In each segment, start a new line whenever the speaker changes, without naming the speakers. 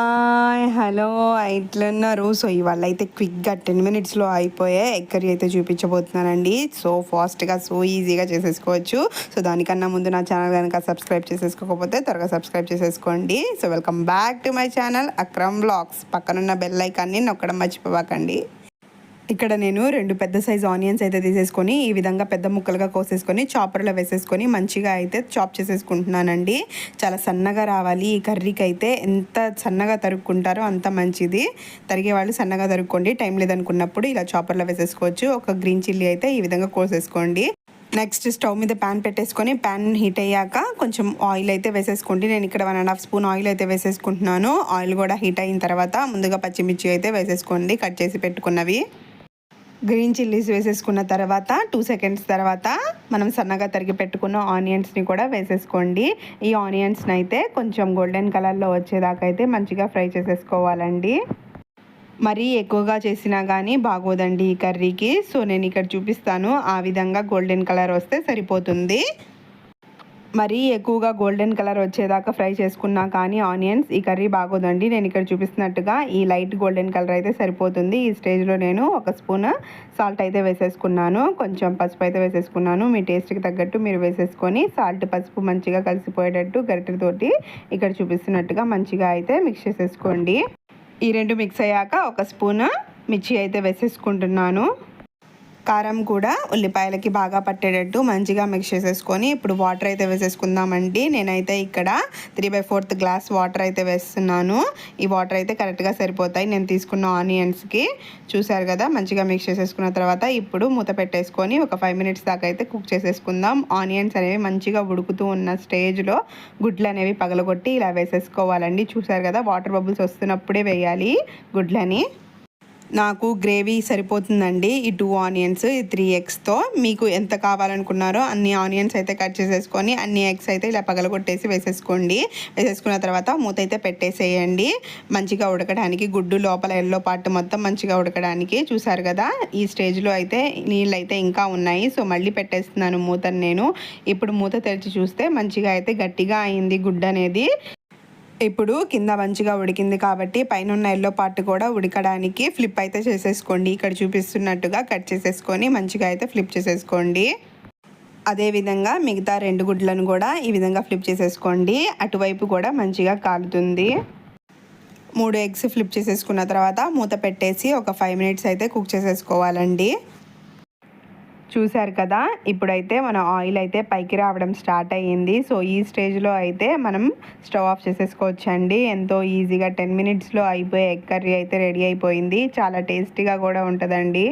Hi hello. ఎట్లున్నారు so ఇవాళ అయితే క్విక్గా టెన్ మినిట్స్లో అయిపోయే ఎక్కడి అయితే చూపించబోతున్నానండి. సో ఫాస్ట్గా సో ఈజీగా చేసేసుకోవచ్చు. సో దానికన్నా ముందు నా ఛానల్ కనుక సబ్స్క్రైబ్ చేసేసుకోకపోతే త్వరగా సబ్స్క్రైబ్ చేసేసుకోండి. So welcome back to my channel Akram blogs. పక్కనున్న బెల్ ఐకాన్ని నొక్కడం మర్చిపోవాకండి. ఇక్కడ నేను రెండు పెద్ద సైజ్ ఆనియన్స్ అయితే తీసేసుకొని ఈ విధంగా పెద్ద ముక్కలుగా కోసేసుకొని చాపర్లో వేసేసుకొని మంచిగా అయితే చాప్ చేసేసుకుంటున్నానండి. చాలా సన్నగా రావాలి. ఈ కర్రీకి అయితే ఎంత సన్నగా తరుక్కుంటారో అంత మంచిది. తరిగే వాళ్ళు సన్నగా తరుక్కోండి. టైం లేదనుకున్నప్పుడు ఇలా చాపర్లో వేసేసుకోవచ్చు. ఒక గ్రీన్ చిల్లీ అయితే ఈ విధంగా కోసేసుకోండి. నెక్స్ట్ స్టవ్ మీద ప్యాన్ పెట్టేసుకొని ప్యాన్ హీట్ అయ్యాక కొంచెం ఆయిల్ అయితే వేసేసుకోండి. నేను ఇక్కడ one and half spoon oil అయితే వేసేసుకుంటున్నాను. ఆయిల్ కూడా హీట్ అయిన తర్వాత ముందుగా పచ్చిమిర్చి అయితే వేసేసుకోండి. కట్ చేసి పెట్టుకున్నవి. గ్రీన్ చిల్లీస్ వేసేసుకున్న తర్వాత టూ సెకండ్స్ తర్వాత మనం సన్నగా తరిగి పెట్టుకున్న ఆనియన్స్ని కూడా వేసేసుకోండి. ఈ ఆనియన్స్ని అయితే కొంచెం గోల్డెన్ కలర్లో వచ్చేదాకా అయితే మంచిగా ఫ్రై చేసేసుకోవాలండి. మరీ ఎక్కువగా చేసినా కానీ బాగోదండి ఈ కర్రీకి. సో నేను ఇక్కడ చూపిస్తాను. ఆ విధంగా గోల్డెన్ కలర్ వస్తే సరిపోతుంది. మరీ ఎక్కువగా గోల్డెన్ కలర్ వచ్చేదాకా ఫ్రై చేసుకున్నా కానీ ఆనియన్స్ ఈ కర్రీ బాగోదండి. నేను ఇక్కడ చూపిస్తున్నట్టుగా ఈ లైట్ గోల్డెన్ కలర్ అయితే సరిపోతుంది. ఈ స్టేజ్లో నేను ఒక స్పూన్ సాల్ట్ అయితే వేసేసుకున్నాను. కొంచెం పసుపు అయితే వేసేసుకున్నాను. మీ టేస్ట్కి తగ్గట్టు మీరు వేసేసుకొని సాల్ట్ పసుపు మంచిగా కలిసిపోయేటట్టు గరిటెతోటి ఇక్కడ చూపిస్తున్నట్టుగా మంచిగా అయితే మిక్స్ చేసేసుకోండి. ఈ రెండు మిక్స్ అయ్యాక ఒక స్పూన్ మిర్చి అయితే వేసేసుకుంటున్నాను. కారం కూడా ఉల్లిపాయలకి బాగా పట్టేటట్టు మంచిగా మిక్స్ చేసేసుకొని ఇప్పుడు వాటర్ అయితే వేసేసుకుందామండి. నేనైతే ఇక్కడ three by fourth glass water అయితే వేస్తున్నాను. ఈ వాటర్ అయితే కరెక్ట్గా సరిపోతాయి. నేను తీసుకున్న ఆనియన్స్కి చూసారు కదా మంచిగా మిక్స్ చేసేసుకున్న తర్వాత ఇప్పుడు మూత పెట్టేసుకొని ఒక ఫైవ్ మినిట్స్ దాకా అయితే కుక్ చేసేసుకుందాం. ఆనియన్స్ అనేవి మంచిగా ఉడుకుతూ ఉన్న స్టేజ్లో గుడ్లు అనేవి పగలగొట్టి ఇలా వేసేసుకోవాలండి. చూసారు కదా వాటర్ బబుల్స్ వస్తున్నప్పుడే వేయాలి గుడ్లని. నాకు గ్రేవీ సరిపోతుందండి. ఈ టూ ఆనియన్స్ ఈ త్రీ ఎగ్స్తో మీకు ఎంత కావాలనుకున్నారో అన్ని ఆనియన్స్ అయితే కట్ చేసేసుకొని అన్ని ఎగ్స్ అయితే ఇలా పగలగొట్టేసి వేసేసుకోండి. వేసేసుకున్న తర్వాత మూత అయితే పెట్టేసేయండి. మంచిగా ఉడకడానికి గుడ్డు లోపల ఎల్లో పార్ట్ మొత్తం మంచిగా ఉడకడానికి చూసారు కదా? ఈ స్టేజ్లో అయితే నీళ్ళు అయితే ఇంకా ఉన్నాయి. సో మళ్ళీ పెట్టేస్తున్నాను మూతను నేను. ఇప్పుడు మూత తెరిచి చూస్తే మంచిగా అయితే గట్టిగా అయింది గుడ్డు అనేది ఇప్పుడు కింద మంచిగా ఉడికింది కాబట్టి పైన ఉన్న ఎల్లో పార్ట్ కూడా ఉడకడానికి ఫ్లిప్ అయితే చేసేసుకోండి. ఇక్కడ చూపిస్తున్నట్టుగా కట్ చేసేసుకొని మంచిగా అయితే ఫ్లిప్ చేసేసుకోండి. అదేవిధంగా మిగతా రెండు గుడ్లను కూడా ఈ విధంగా ఫ్లిప్ చేసేసుకోండి. అటువైపు కూడా మంచిగా కాలుతుంది. మూడు ఎగ్స్ ఫ్లిప్ చేసేసుకున్న తర్వాత మూత పెట్టేసి ఒక ఫైవ్ మినిట్స్ అయితే కుక్ చేసేసుకోవాలండి. చూశారు కదా ఇప్పుడైతే మన ఆయిల్ అయితే పైకి రావడం స్టార్ట్ అయ్యింది. సో ఈ స్టేజ్లో అయితే మనం స్టవ్ ఆఫ్ చేసేసుకోవచ్చండి. ఎంతో ఈజీగా టెన్ మినిట్స్లో అయిపోయే ఎగ్ కర్రీ అయితే రెడీ అయిపోయింది. చాలా టేస్టీగా కూడా ఉంటుందండి.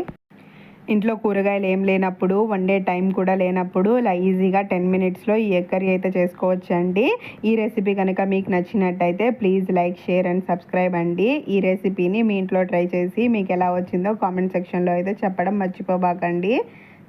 ఇంట్లో కూరగాయలు ఏం లేనప్పుడు వన్ డే టైం కూడా లేనప్పుడు ఇలా ఈజీగా టెన్ మినిట్స్లో ఈ ఎగ్ కర్రీ అయితే చేసుకోవచ్చండి. ఈ రెసిపీ కనుక మీకు నచ్చినట్టయితే please like share and subscribe అండి. ఈ రెసిపీని మీ ఇంట్లో ట్రై చేసి మీకు ఎలా వచ్చిందో కామెంట్ సెక్షన్లో అయితే చెప్పడం మర్చిపోబాకండి.